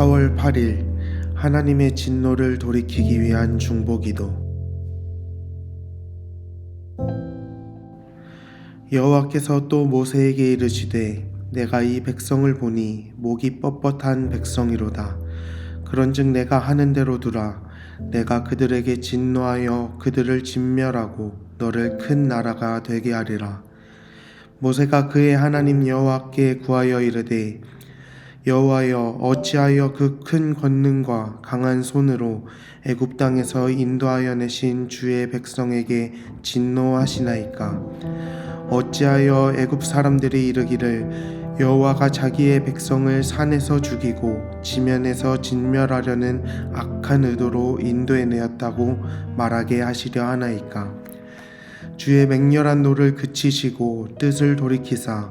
4월 8일 하나님의 진노를 돌이키기 위한 중보기도. 여호와께서 또 모세에게 이르시되 내가 이 백성을 보니 목이 뻣뻣한 백성이로다. 그런즉 내가 하는 대로 두라. 내가 그들에게 진노하여 그들을 진멸하고 너를 큰 나라가 되게 하리라. 모세가 그의 하나님 여호와께 구하여 이르되 여호와여 어찌하여 그 큰 권능과 강한 손으로 애굽 땅에서 인도하여 내신 주의 백성에게 진노하시나이까? 어찌하여 애굽 사람들이 이르기를 여호와가 자기의 백성을 산에서 죽이고 지면에서 진멸하려는 악한 의도로 인도해 내었다고 말하게 하시려 하나이까? 주의 맹렬한 노를 그치시고 뜻을 돌이키사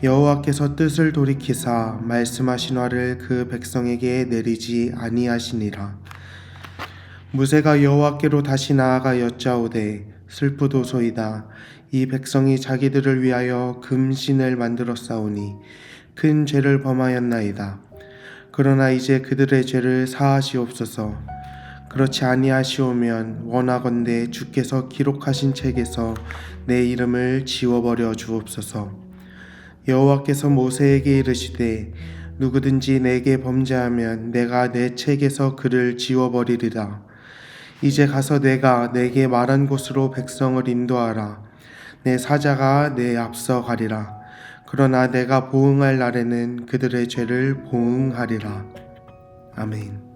여호와께서 뜻을 돌이키사 말씀하신 화를 그 백성에게 내리지 아니하시니라. 무세가 여호와께로 다시 나아가 여짜오되 슬프도소이다. 이 백성이 자기들을 위하여 금신을 만들어 싸우니 큰 죄를 범하였나이다. 그러나 이제 그들의 죄를 사하시옵소서. 그렇지 아니하시오면 원하건대 주께서 기록하신 책에서 내 이름을 지워버려 주옵소서. 여호와께서 모세에게 이르시되 누구든지 내게 범죄하면 내가 내 책에서 그를 지워버리리라. 이제 가서 내가 내게 말한 곳으로 백성을 인도하라. 내 사자가 내 앞서 가리라. 그러나 내가 보응할 날에는 그들의 죄를 보응하리라. 아멘.